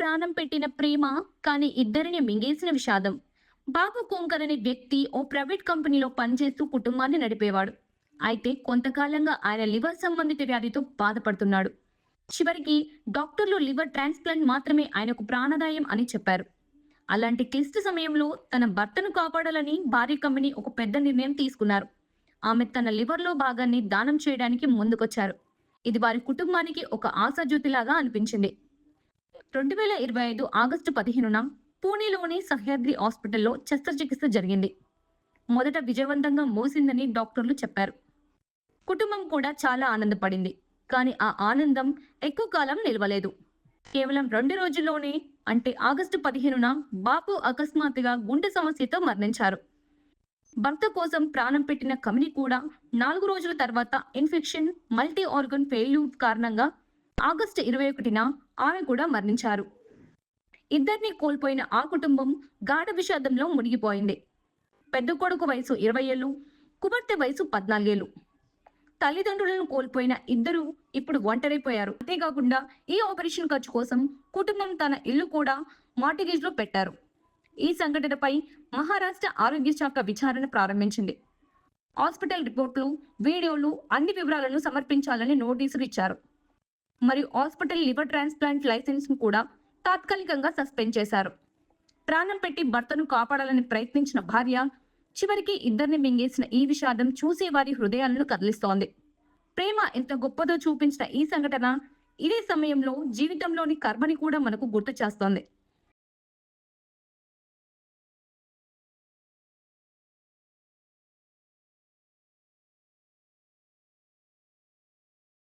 ప్రాణం పెట్టిన ప్రేమ కానీ ఇద్దరిని మింగేసిన విషాదం. బాబు కోంకర్ అనే వ్యక్తి ఓ ప్రైవేట్ కంపెనీలో పనిచేస్తూ కుటుంబాన్ని నడిపేవాడు. అయితే కొంతకాలంగా ఆయన లివర్ సంబంధిత వ్యాధితో బాధపడుతున్నాడు. చివరికి డాక్టర్లు లివర్ ట్రాన్స్ప్లాంట్ మాత్రమే ఆయనకు ప్రాణదాయం అని చెప్పారు. అలాంటి క్లిష్ట సమయంలో తన భర్తను కాపాడాలని భార్య కంపెనీ ఒక పెద్ద నిర్ణయం తీసుకున్నారు. ఆమె తన లివర్లో భాగాన్ని దానం చేయడానికి ముందుకొచ్చారు. ఇది వారి కుటుంబానికి ఒక ఆశాజ్యోతిలాగా అనిపించింది. రెండు వేల ఇరవై ఐదు ఆగస్టు పదిహేనున పూణేలోని సహ్యాద్రి హాస్పిటల్లో శస్త్రచికిత్స జరిగింది. మొదట విజయవంతంగా మోసిందని డాక్టర్లు చెప్పారు. కుటుంబం కూడా చాలా ఆనందపడింది. కానీ ఆ ఆనందం ఎక్కువ కాలం నిలవలేదు. కేవలం రెండు రోజుల్లోనే అంటే ఆగస్టు పదిహేనున బాపు అకస్మాత్తుగా గుండె సమస్యతో మరణించారు. భర్త కోసం ప్రాణం పెట్టిన కమిని కూడా నాలుగు రోజుల తర్వాత ఇన్ఫెక్షన్ మల్టీ ఆర్గన్ ఫెయిల్యూర్ కారణంగా ఆగస్టు ఇరవై ఒకటిన ఆమె కూడా మరణించారు. ఇద్దరిని కోల్పోయిన ఆ కుటుంబం గాఢ విషాదంలో మునిగిపోయింది. పెద్ద కొడుకు వయసు ఇరవై ఏళ్ళు కుమార్తె వయసు పద్నాలుగేళ్ళు. తల్లిదండ్రులను కోల్పోయిన ఇద్దరు ఇప్పుడు ఒంటరైపోయారు. అంతేకాకుండా ఈ ఆపరేషన్ ఖర్చు కోసం కుటుంబం తన ఇల్లు కూడా మార్టిగేజ్లో పెట్టారు. ఈ సంఘటనపై మహారాష్ట్ర ఆరోగ్య శాఖ విచారణ ప్రారంభించింది. హాస్పిటల్ రిపోర్ట్లు వీడియోలు అన్ని వివరాలను సమర్పించాలని నోటీసులు ఇచ్చారు. మరియు హాస్పిటల్ లివర్ ట్రాన్స్ప్లాంట్ లైసెన్స్ను కూడా తాత్కాలికంగా సస్పెండ్ చేశారు. ప్రాణం పెట్టి భర్తను కాపాడాలని ప్రయత్నించిన భార్య చివరికి ఇద్దరిని మింగేసిన ఈ విషాదం చూసేవారి హృదయాలను కదిలిస్తోంది. ప్రేమ ఎంత గొప్పదో చూపించిన ఈ సంఘటన ఇదే సమయంలో జీవితంలోని కర్మని కూడా మనకు గుర్తు చేస్తోంది.